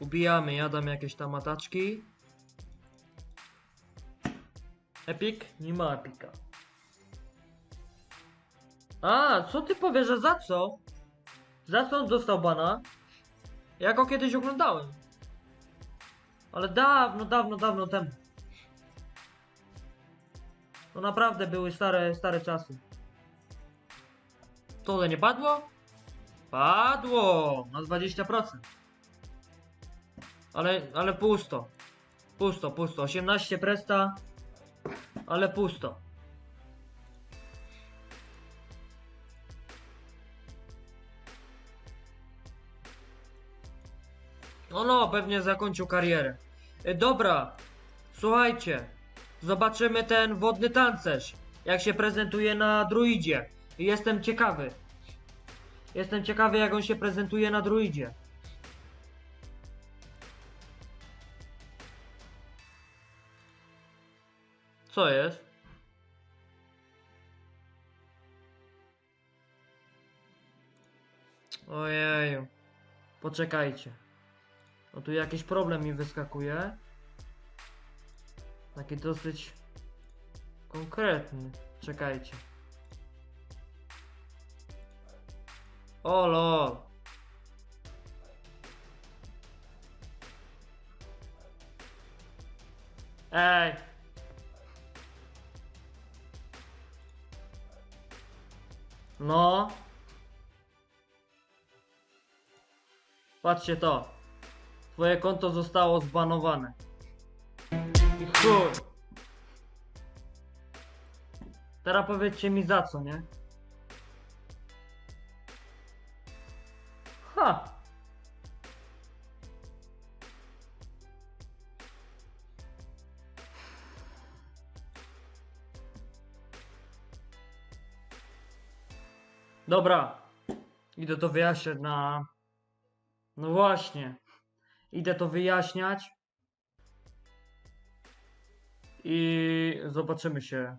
Ubijamy, jadam jakieś tam ataczki. Epic? Nie ma epika. A, co ty powiesz, że za co? Za co on dostał bana? Ja go kiedyś oglądałem. Ale dawno, dawno, dawno temu. To naprawdę były stare, stare czasy. To nie padło? Padło! Na 20%. Ale, ale pusto. Pusto, pusto. 18 presta. Ale pusto. No no, pewnie zakończył karierę. E, dobra, słuchajcie. Zobaczymy ten wodny tancerz. Jak się prezentuje na druidzie. Jestem ciekawy. Jestem ciekawy, jak on się prezentuje na druidzie. Co jest? Ojeju. Poczekajcie. No tu jakiś problem mi wyskakuje. Taki dosyć konkretny. Czekajcie. O lol. Ej. No. Patrzcie to. Twoje konto zostało zbanowane. I chuj. Teraz powiedzcie mi za co, nie? Ha! Dobra. Idę to wyjaśniać na... No właśnie. Idę to wyjaśniać. I zobaczymy się